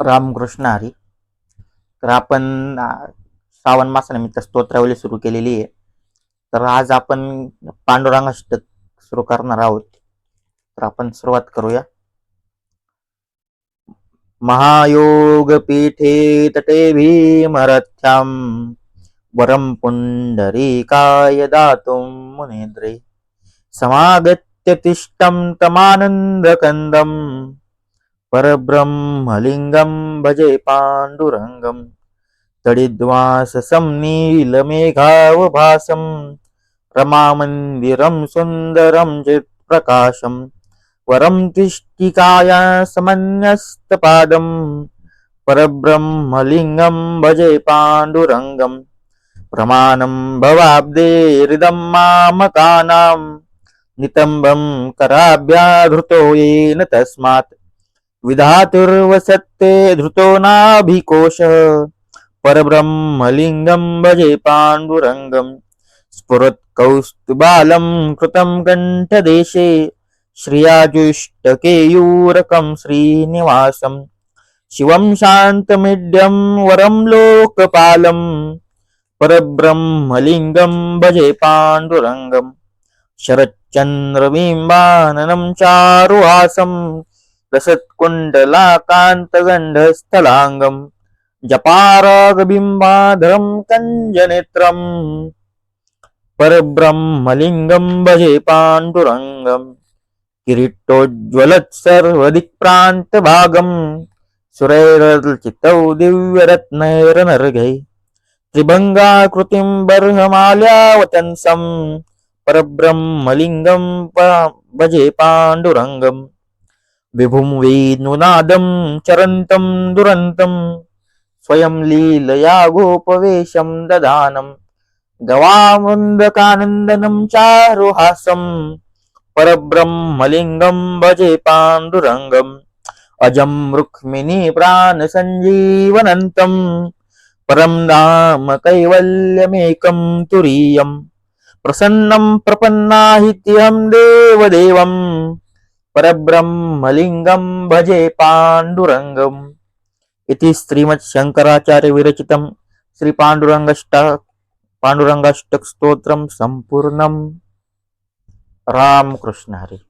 रामकृष्ण हरी. तर आपण श्रावण मासानिमित्त स्तोत्रावली सुरू केलेली आहे. तर आज आपण पांडुरंगाष्टक सुरू करणार आहोत. तर आपण सुरुवात करूया. महायोग पीठे तटे भीमरथ्याम वरम पुंडरीकाय दातुं मुनेद्रे समागत्य तिष्ठं तमानन्दकन्दम् परब्रह्मलिङ्गं भजे पाण्डुरङ्गं। तडिद्वाससं नीलमेघावभासं रमामन्दिरं सुन्दरं चित्प्रकाशं वरं तिष्ठिकाया समन्यस्तपादं परब्रह्मलिङ्गं भजे पाण्डुरङ्गं प्रमाणं भवाब्देरिदं मामकानां नितम्बं कराभ्याधृतो येन तस्मात् विधातुर्वसत्ते धृतो नाभिकोश। परब्रह्मलिङ्गं भजे पाण्डुरङ्गं। स्फुरत्कौस्तुबालं कृतं कण्ठदेशे। श्रियाजुष्टकेयूरकं श्रीनिवासं। शिवं शान्तमिड्यं वरं लोकपालं। परब्रह्मलिङ्गं भजे पाण्डुरङ्गं। शरच्चन्द्रबिम्बाननं चारुहासं रसत्कुण्डलाकान्तगण्डस्थलाङ्गम् जपारागबिम्बाधरम् कञ्जनेत्रम् परब्रह्मलिङ्गं भजे पाण्डुरङ्गम् किरीटोज्ज्वलत्सर्वदिक्प्रान्तभागम् सुरैरचितौ दिव्यरत्नैरनर्घै त्रिभङ्गाकृतिं बर्हमाल्यावतंसम् परब्रह्मलिङ्गं भजे पाण्डुरङ्गम् विभुं वेनुनादं चरन्तं दुरन्तं स्वयं लीलया गोपवेशं ददानं गवामन्दकानन्दनं चारुहासं परब्रह्मलिङ्गं भजे पाण्डुरङ्गम् अजं रुक्मिणी प्राणसञ्जीवनन्तं परं नाम कैवल्यमेकं तुरीयम् प्रसन्नं प्रपन्नाहित्यहं देवदेवम् देवदेवं परब्रह्मलिङ्गं भजे पाण्डुरङ्गम् इति श्रीमच्छङ्कराचार्यविरचितं श्रीपाण्डुरङ्गष्ट पाण्डुरङ्गाष्टकस्तोत्रं सम्पूर्णं रामकृष्ण हरि